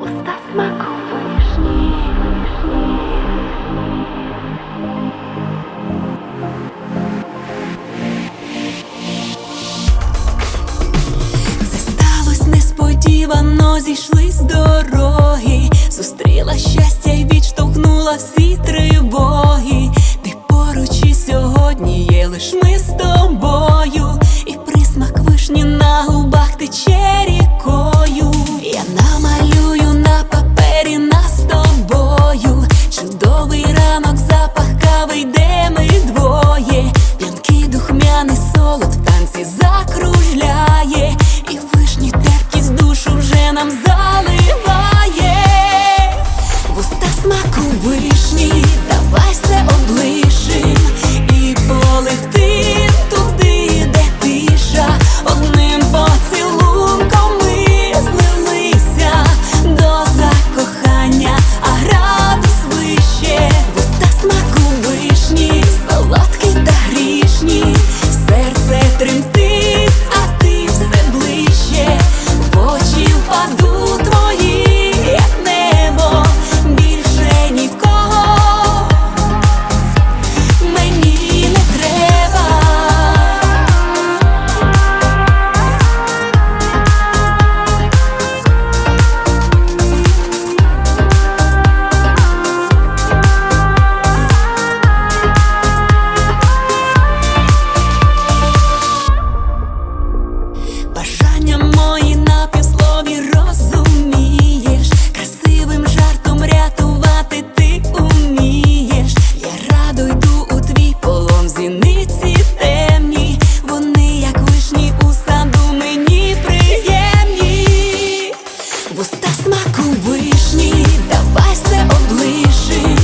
Уста смаку вишні, вишні. Несподівано, зійшли дороги, зустріла щастя й відштовхнула всі тривоги. Сьогодні є лиш ми з тобою, і присмак вишні на губах тече рікою. Я намалюю на папері нас з тобою. Чудовий ранок, запах кави, йде ми двоє. П'янкий духмяний солод в танці закружляє, і вишні терпкість душу вже нам заливає. Смаку вишні, давай все облишим